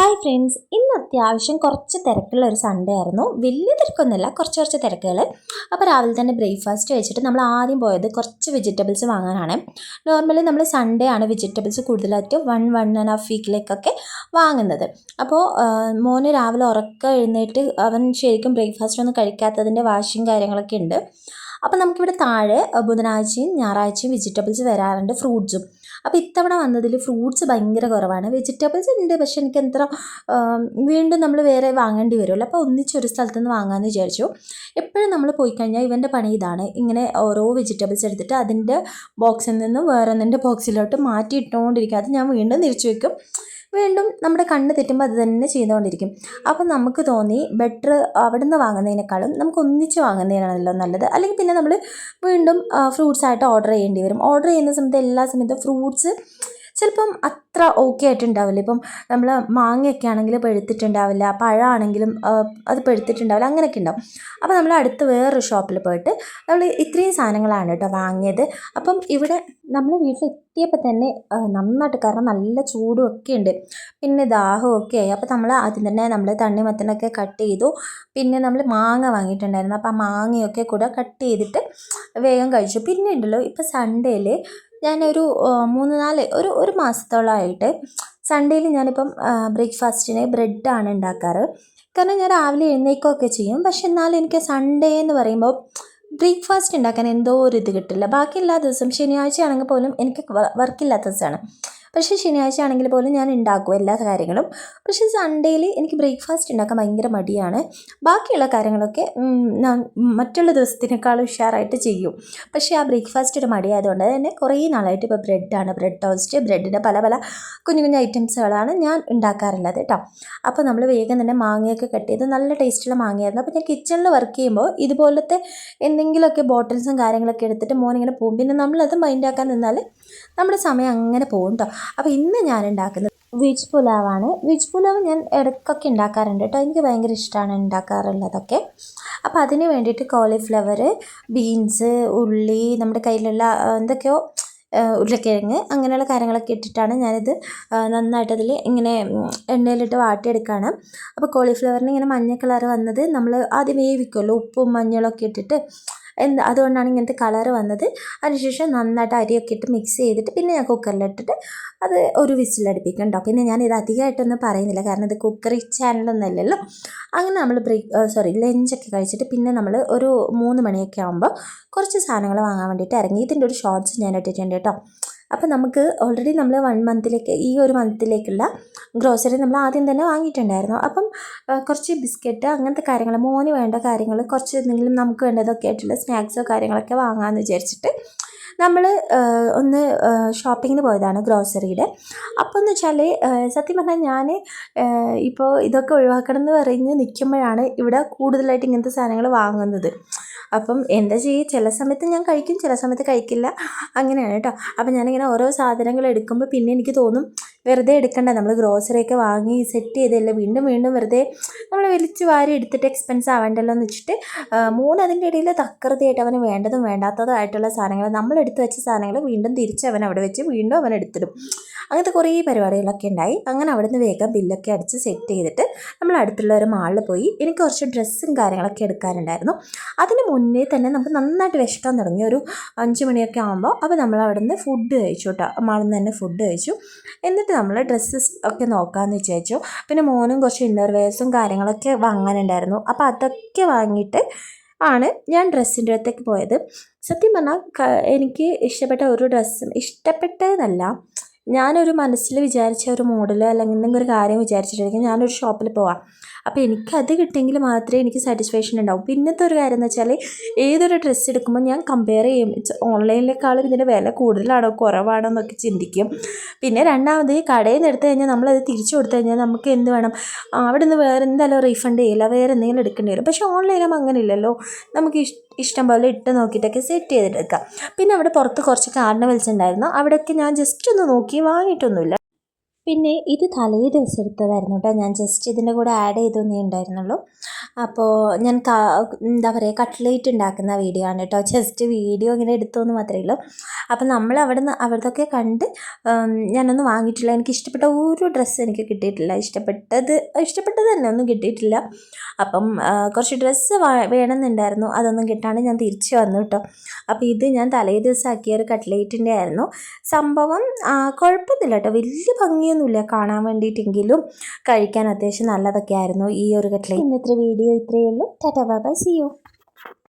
Hi friends ഇന്ന് അത്യാവശ്യം കുറച്ച് തിരക്കുള്ള ഒരു സൺഡേ ആയിരുന്നു. വലിയ തിരക്കൊന്നുമില്ല കുറച്ച് കുറച്ച് തിരക്കുകൾ അപ്പോൾ രാവിലെ തന്നെ ബ്രേക്ക്ഫാസ്റ്റ് കഴിച്ചിട്ട് നമ്മൾ ആദ്യം പോയത് കുറച്ച് വെജിറ്റബിൾസ് വാങ്ങാനാണ്. നോർമലി നമ്മൾ സൺഡേ ആണ് വെജിറ്റബിൾസ് കൂടുതലായിട്ട് വൺ വൺ ആൻഡ് ഹാഫ് വീക്കിലേക്കൊക്കെ വാങ്ങുന്നത്. അപ്പോൾ മോന് രാവിലെ ഉറക്കം എഴുന്നേറ്റ് അവൻ ശരിക്കും ബ്രേക്ക്ഫാസ്റ്റ് ഒന്നും കഴിക്കാത്തതിന്റെ വാശിയും കാര്യങ്ങളൊക്കെ ഉണ്ട്. അപ്പോൾ നമുക്കിവിടെ താഴെ ബുധനാഴ്ചയും ഞായറാഴ്ചയും വെജിറ്റബിൾസ് വരാറുണ്ട് ഫ്രൂട്ട്സും അപ്പോൾ ഇത്തവണ വന്നതിൽ ഫ്രൂട്ട്സ് ഭയങ്കര കുറവാണ്. വെജിറ്റബിൾസ് ഉണ്ട്. പക്ഷെ എനിക്ക് എത്ര വീണ്ടും നമ്മൾ വേറെ വാങ്ങേണ്ടി വരുമല്ലോ. അപ്പോൾ ഒന്നിച്ചൊരു സ്ഥലത്ത് നിന്ന് വാങ്ങാമെന്ന് വിചാരിച്ചു. എപ്പോഴും നമ്മൾ പോയി കഴിഞ്ഞാൽ ഇവന്റെ പണി ഇതാണ്. ഇങ്ങനെ ഓരോ വെജിറ്റബിൾസ് എടുത്തിട്ട് അതിന്റെ ബോക്സിൽ നിന്ന് വേറെ ഒന്നിന്റെ ബോക്സിലോട്ട് മാറ്റി ഇട്ടുകൊണ്ടിരിക്കുക. അത് ഞാൻ വീണ്ടും തിരിച്ചു വെക്കും. വീണ്ടും നമ്മുടെ കണ്ണ് തെറ്റുമ്പോൾ അത് തന്നെ ചെയ്തുകൊണ്ടിരിക്കും അപ്പോൾ നമുക്ക് തോന്നി ബെറ്റർ അവിടെ നിന്ന് വാങ്ങുന്നതിനേക്കാളും നമുക്ക് ഒന്നിച്ച് വാങ്ങുന്നതിനാണല്ലോ നല്ലത്. അല്ലെങ്കിൽ പിന്നെ നമ്മൾ വീണ്ടും ഫ്രൂട്ട്സ് ആയിട്ട് ഓർഡർ ചെയ്യേണ്ടി വരും. ഓർഡർ ചെയ്യുന്ന സമയത്ത് എല്ലാ സമയത്തും ഫ്രൂട്ട്സ് ചിലപ്പം അത്ര ഓക്കെ ആയിട്ടുണ്ടാവില്ല. ഇപ്പം നമ്മൾ മാങ്ങയൊക്കെ ആണെങ്കിൽ പഴുത്തിട്ടുണ്ടാവില്ല പഴമാണെങ്കിലും അത് പഴുത്തിട്ടുണ്ടാവില്ല അങ്ങനെയൊക്കെ ഉണ്ടാവും. അപ്പോൾ നമ്മൾ അടുത്ത് വേറൊരു ഷോപ്പിൽ പോയിട്ട് നമ്മൾ ഇത്രയും സാധനങ്ങളാണ് കേട്ടോ വാങ്ങിയത്. അപ്പം ഇവിടെ നമ്മൾ വീട്ടിലെത്തിയപ്പോൾ തന്നെ നന്നായിട്ട് കാരണം നല്ല ചൂടും ഒക്കെ ഉണ്ട്. പിന്നെ ദാഹവും ഒക്കെ ആയി. അപ്പോൾ നമ്മൾ ആദ്യം തന്നെ നമ്മൾ തണ്ണിമത്തനൊക്കെ കട്ട് ചെയ്തു. പിന്നെ നമ്മൾ മാങ്ങ വാങ്ങിയിട്ടുണ്ടായിരുന്നു. അപ്പോൾ ആ മാങ്ങയൊക്കെ കൂടെ കട്ട് ചെയ്തിട്ട് വേഗം കഴിച്ചു. പിന്നെ ഉണ്ടല്ലോ ഇപ്പോൾ സൺഡേയിൽ ഞാനൊരു മൂന്ന് നാല് ഒരു ഒരു മാസത്തോളമായിട്ട് സൺഡേയിൽ ഞാനിപ്പം ബ്രേക്ക്ഫാസ്റ്റിന് ബ്രെഡാണ് ഉണ്ടാക്കാറ്. കാരണം ഞാൻ രാവിലെ എഴുന്നേൽക്കുകയൊക്കെ ചെയ്യും. പക്ഷെ എന്നാലും എനിക്ക് സൺഡേ എന്ന് പറയുമ്പോൾ ബ്രേക്ക്ഫാസ്റ്റ് ഉണ്ടാക്കാൻ എന്തോ ഒരു ഇത് കിട്ടില്ല. ബാക്കി എല്ലാ ദിവസവും ശനിയാഴ്ച ആണെങ്കിൽ പോലും എനിക്ക് വർക്കില്ലാത്ത ദിവസമാണ്. പക്ഷേ ശനിയാഴ്ച ആണെങ്കിൽ പോലും ഞാൻ ഉണ്ടാക്കും എല്ലാ കാര്യങ്ങളും. പക്ഷേ സൺഡേയിൽ എനിക്ക് ബ്രേക്ക്ഫാസ്റ്റ് ഉണ്ടാക്കാൻ ഭയങ്കര മടിയാണ്. ബാക്കിയുള്ള കാര്യങ്ങളൊക്കെ ഞാൻ മറ്റുള്ള ദിവസത്തിനേക്കാളും ഉഷാറായിട്ട് ചെയ്യും. പക്ഷേ ആ ബ്രേക്ക്ഫാസ്റ്റ് ഒരു മടിയായതുകൊണ്ട് തന്നെ കുറേ നാളായിട്ട് ഇപ്പോൾ ബ്രെഡാണ്. ബ്രെഡ് ടോസ്റ്റ് ബ്രെഡിന്റെ പല പല കുഞ്ഞു കുഞ്ഞു ഐറ്റംസുകളാണ് ഞാൻ ഉണ്ടാക്കാറുള്ളത് കേട്ടോ. അപ്പോൾ നമ്മൾ വേഗം തന്നെ മാങ്ങയൊക്കെ കട്ട് ചെയ്ത് നല്ല ടേസ്റ്റുള്ള മാങ്ങയായിരുന്നു. അപ്പോൾ ഞാൻ കിച്ചണിൽ വർക്ക് ചെയ്യുമ്പോൾ ഇതുപോലത്തെ എന്തെങ്കിലുമൊക്കെ ബോട്ടിൽസും കാര്യങ്ങളൊക്കെ എടുത്തിട്ട് മോനിങ്ങനെ പോകും. പിന്നെ നമ്മളത് മൈൻഡാക്കാൻ നിന്നാൽ നമ്മുടെ സമയം അങ്ങനെ പോകും കേട്ടോ. അപ്പോൾ ഇന്ന് ഞാൻ ഉണ്ടാക്കുന്നത് വെജ് പുലാവാണ്. വെജ് പുലാവ് ഞാൻ ഇടയ്ക്കൊക്കെ ഉണ്ടാക്കാറുണ്ട് കേട്ടോ. എനിക്ക് ഭയങ്കര ഇഷ്ടമാണ് ഉണ്ടാക്കാറുള്ളതൊക്കെ. അപ്പോൾ അതിന് വേണ്ടിയിട്ട് കോളിഫ്ലവർ ബീൻസ് ഉള്ളി നമ്മുടെ കയ്യിലുള്ള എന്തൊക്കെയോ ഉരുളക്കിഴങ്ങ് അങ്ങനെയുള്ള കാര്യങ്ങളൊക്കെ ഇട്ടിട്ടാണ് ഞാനിത് ആ, നന്നായിട്ട് അതിൽ ഇങ്ങനെ എണ്ണയിലിട്ട് വാട്ടിയെടുക്കുകയാണ് അപ്പോൾ കോളിഫ്ലവറിന് ഇങ്ങനെ മഞ്ഞ കളർ വന്നത് നമ്മൾ ആദ്യം വേവിക്കുമല്ലോ ഉപ്പും മഞ്ഞളൊക്കെ ഇട്ടിട്ട് എന്ത് അതുകൊണ്ടാണ് ഇങ്ങനത്തെ കളർ വന്നത്. അതിനുശേഷം നന്നായിട്ട് അരിയൊക്കെ ഇട്ട് മിക്സ് ചെയ്തിട്ട് പിന്നെ ഞാൻ കുക്കറിലിട്ടിട്ട് അത് ഒരു വിസിലടുപ്പിക്കും പിന്നെ ഞാൻ ഇത് അധികമായിട്ടൊന്നും പറയുന്നില്ല. കാരണം ഇത് കുക്കറി ചാനലൊന്നും അല്ലല്ലോ. അങ്ങനെ നമ്മൾ ബ്രേക്ക് സോറി ലഞ്ചൊക്കെ കഴിച്ചിട്ട് പിന്നെ നമ്മൾ ഒരു മൂന്ന് മണിയൊക്കെ ആകുമ്പോൾ കുറച്ച് സാധനങ്ങൾ വാങ്ങാൻ വേണ്ടിയിട്ട് ഇറങ്ങി. ഇതിന്റെ ഒരു ഷോർട്ട്സ് ഞാൻ ഇട്ടിട്ടുണ്ട് കേട്ടോ അപ്പോൾ നമുക്ക് ഓൾറെഡി നമ്മൾ വൺ മന്തിലേക്ക് ഈ ഒരു മന്തിലേക്കുള്ള ഗ്രോസറി നമ്മൾ ആദ്യം തന്നെ വാങ്ങിയിട്ടുണ്ടായിരുന്നു. അപ്പം കുറച്ച് ബിസ്ക്കറ്റ് അങ്ങനത്തെ കാര്യങ്ങൾ മോന് വേണ്ട കാര്യങ്ങൾ കുറച്ച് എന്തെങ്കിലും നമുക്ക് വേണ്ടതൊക്കെ ആയിട്ടുള്ള സ്നാക്സോ കാര്യങ്ങളൊക്കെ വാങ്ങാമെന്ന് വിചാരിച്ചിട്ട് നമ്മൾ ഒന്ന് ഷോപ്പിങ്ങിന് പോയതാണ് ഗ്രോസറിയുടെ അപ്പോൾ എന്ന് വെച്ചാൽ സത്യം പറഞ്ഞാൽ ഞാൻ ഇപ്പോൾ ഇതൊക്കെ ഒഴിവാക്കണം എന്ന് പറഞ്ഞ് നിൽക്കുമ്പോഴാണ് ഇവിടെ കൂടുതലായിട്ട് ഇങ്ങനത്തെ സാധനങ്ങൾ വാങ്ങുന്നത്. അപ്പം എന്താ ചെയ്യുക ചില സമയത്ത് ഞാൻ കഴിക്കും ചില സമയത്ത് കഴിക്കില്ല. അങ്ങനെയാണ് കേട്ടോ. അപ്പം ഞാനിങ്ങനെ ഓരോ സാധനങ്ങൾ എടുക്കുമ്പോൾ പിന്നെ എനിക്ക് തോന്നും വെറുതെ എടുക്കണ്ട. നമ്മൾ ഗ്രോസറിയൊക്കെ വാങ്ങി സെറ്റ് ചെയ്തല്ലേ? വീണ്ടും വീണ്ടും വെറുതെ നമ്മൾ വലിച്ച് വാരി എടുത്തിട്ട് എക്സ്പെൻസ് ആവേണ്ടല്ലോ എന്ന് വെച്ചിട്ട് മൂന്ന് അതിന്റെ ഇടയിൽ തക്കൃതിയായിട്ട് അവന് വേണ്ടതും വേണ്ടാത്തതും ആയിട്ടുള്ള സാധനങ്ങൾ നമ്മൾ എടുത്തു വെച്ച സാധനങ്ങൾ വീണ്ടും തിരിച്ച് അവൻ അവിടെ വെച്ച് വീണ്ടും അവൻ എടുത്തിടും. അങ്ങനത്തെ കുറേ പരിപാടികളൊക്കെ ഉണ്ടായി. അങ്ങനെ അവിടുന്ന് വേഗം ബില്ലൊക്കെ അടിച്ച് സെറ്റ് ചെയ്തിട്ട് നമ്മൾ അടുത്തുള്ള ഒരു മാളിൽ പോയി. എനിക്ക് കുറച്ച് ഡ്രസ്സും കാര്യങ്ങളൊക്കെ എടുക്കാനുണ്ടായിരുന്നു. അതിന് മുന്നേ തന്നെ നമുക്ക് നന്നായിട്ട് വിശക്കാൻ തുടങ്ങി. ഒരു അഞ്ച് മണിയൊക്കെ ആകുമ്പോൾ അപ്പോൾ നമ്മൾ അവിടുന്ന് ഫുഡ് കഴിച്ചു കേട്ടോ മാളിൽ നിന്ന് തന്നെ ഫുഡ് കഴിച്ചു. എന്നിട്ട് നമ്മൾ ഡ്രസ്സസ് ഒക്കെ നോക്കാമെന്ന് വിചാരിച്ചു. പിന്നെ മോനും കുറച്ച് ഇന്നർവെയർസും കാര്യങ്ങളൊക്കെ വാങ്ങാനുണ്ടായിരുന്നു. അപ്പോൾ അതൊക്കെ വാങ്ങിയിട്ട് ആണ് ഞാൻ ഡ്രസ്സിന്റെ അടുത്തേക്ക് പോയത്. സത്യം പറഞ്ഞാൽ എനിക്ക് ഇഷ്ടപ്പെട്ട ഒരു ഡ്രസ്സും ഇഷ്ടപ്പെട്ടതെന്നല്ല ഞാനൊരു മനസ്സിൽ വിചാരിച്ച ഒരു മോഡൽ അല്ലെങ്കിൽ എന്തെങ്കിലും ഒരു കാര്യം വിചാരിച്ചിട്ടായിരിക്കും ഞാനൊരു ഷോപ്പിൽ പോവാം. അപ്പോൾ എനിക്കത് കിട്ടിയെങ്കിൽ മാത്രമേ എനിക്ക് സാറ്റിസ്ഫാക്ഷൻ ഉണ്ടാവും. പിന്നത്തെ ഒരു കാര്യം എന്ന് വെച്ചാൽ ഏതൊരു ഡ്രസ്സ് എടുക്കുമ്പോൾ ഞാൻ കമ്പയർ ചെയ്യും. ഓൺലൈനിലേക്കാളും ഇതിന്റെ വില കൂടുതലാണോ കുറവാണോ എന്നൊക്കെ ചിന്തിക്കും. പിന്നെ രണ്ടാമത് കടയിൽ നിന്ന് എടുത്തു കഴിഞ്ഞാൽ നമ്മളത് തിരിച്ചു കൊടുത്തു കഴിഞ്ഞാൽ നമുക്ക് എന്ത് വേണം? അവിടെ നിന്ന് വേറെ എന്തായാലും റീഫണ്ട് ചെയ്യില്ല. വേറെ എന്തെങ്കിലും എടുക്കേണ്ടി വരും. പക്ഷേ അങ്ങനെ ഇല്ലല്ലോ നമുക്ക് ഇഷ് ഇഷ്ടം പോലെ ഇട്ട് നോക്കിയിട്ടൊക്കെ സെറ്റ് ചെയ്തെടുക്കാം പിന്നെ അവിടെ പുറത്ത് കുറച്ച് കാർണിവൽസ് ഉണ്ടായിരുന്നു അവിടെയൊക്കെ ഞാൻ ജസ്റ്റ് ഒന്ന് നോക്കി വാങ്ങിയിട്ടൊന്നുമില്ല. പിന്നെ ഇത് തലേ ദിവസം എടുത്തതായിരുന്നു കേട്ടോ. ഞാൻ ജസ്റ്റ് ഇതിന്റെ കൂടെ ആഡ് ചെയ്തൊന്നേ ഉണ്ടായിരുന്നുള്ളൂ. അപ്പോൾ ഞാൻ എന്താ പറയുക കട്ട്ലേറ്റ് ഉണ്ടാക്കുന്ന വീഡിയോ ആണ് കേട്ടോ. ജസ്റ്റ് വീഡിയോ ഇങ്ങനെ എടുത്തോന്ന് മാത്രമേ ഉള്ളൂ. അപ്പോൾ നമ്മൾ അവിടെ നിന്ന് അവിടുത്തെ കണ്ട് ഞാനൊന്നും വാങ്ങിയിട്ടില്ല. എനിക്ക് ഇഷ്ടപ്പെട്ട ഒരു ഡ്രസ്സ് എനിക്ക് കിട്ടിയിട്ടില്ല. ഇഷ്ടപ്പെട്ടത് ഇഷ്ടപ്പെട്ടത് തന്നെ ഒന്നും കിട്ടിയിട്ടില്ല. അപ്പം കുറച്ച് ഡ്രസ്സ് വേണമെന്നുണ്ടായിരുന്നു. അതൊന്നും കിട്ടാണ്ട് ഞാൻ തിരിച്ചു വന്നു കേട്ടോ. അപ്പോൾ ഇത് ഞാൻ തലേ ദിവസം ആക്കിയ ഒരു കട്ട്ലേറ്റിന്റെ ആയിരുന്നു. സംഭവം കുഴപ്പമൊന്നുമില്ല കേട്ടോ. വലിയ ഭംഗിയൊന്നുമില്ല കാണാൻ വേണ്ടിയിട്ടെങ്കിലും കഴിക്കാൻ അത്യാവശ്യം നല്ലതൊക്കെ ആയിരുന്നു ഈ ഒരു കട്ട്ലേറ്റ് ഇന്നത്തെ വീഡിയോ ഇത്രയേ ഉള്ളൂ. Tata bye C U